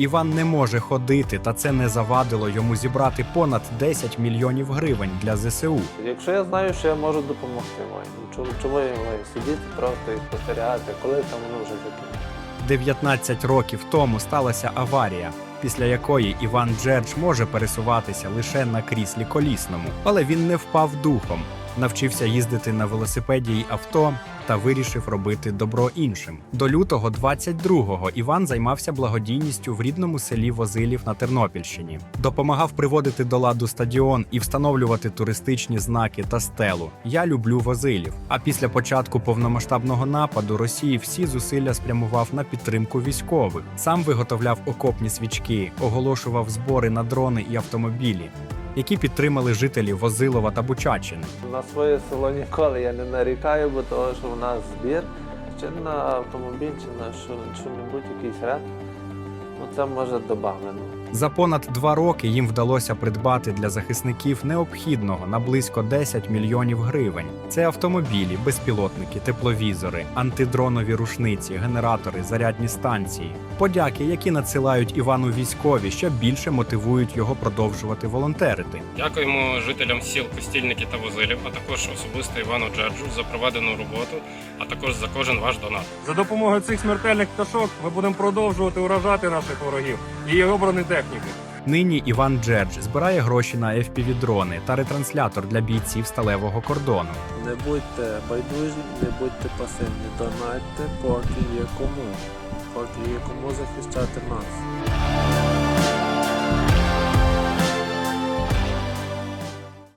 Іван не може ходити, та це не завадило йому зібрати понад 10 мільйонів гривень для ЗСУ. Якщо я знаю, що я можу допомогти воїнам, чому, чому я маю сидіти просто і спостерігати, коли там воно вже закінчиться? 19 років тому сталася аварія, після якої Іван Джердж може пересуватися лише на кріслі колісному, але він не впав духом, навчився їздити на велосипеді й авто та вирішив робити добро іншим. До лютого 22-го Іван займався благодійністю в рідному селі Возилів на Тернопільщині, допомагав приводити до ладу стадіон і встановлювати туристичні знаки та стелу. Я люблю Возилів. А після початку повномасштабного нападу Росії всі зусилля спрямував на підтримку військових. Сам виготовляв окопні свічки, оголошував збори на дрони і автомобілі, які підтримали жителі Возилова та Бучачини. На своє село ніколи я не нарікаю, бо того, що в нас збір, чи на автомобіль, чи на що- що-небудь, якийсь ряд, ну це може додавлено. За понад два роки їм вдалося придбати для захисників необхідного на близько 10 мільйонів гривень. Це автомобілі, безпілотники, тепловізори, антидронові рушниці, генератори, зарядні станції. Подяки, які надсилають Івану військові, ще більше мотивують його продовжувати волонтерити. Дякуємо жителям сіл Костільники та Возилів, а також особисто Івану Джерджу за проведену роботу, а також за кожен ваш донат. За допомогою цих смертельних пташок ми будемо продовжувати уражати наших ворогів і їх обрані техніки. Нині Іван Джердж збирає гроші на FPV-дрони та ретранслятор для бійців сталевого кордону. Не будьте байдужі, не будьте пасивні, донайте, поки є кому, поки є кому захищати нас.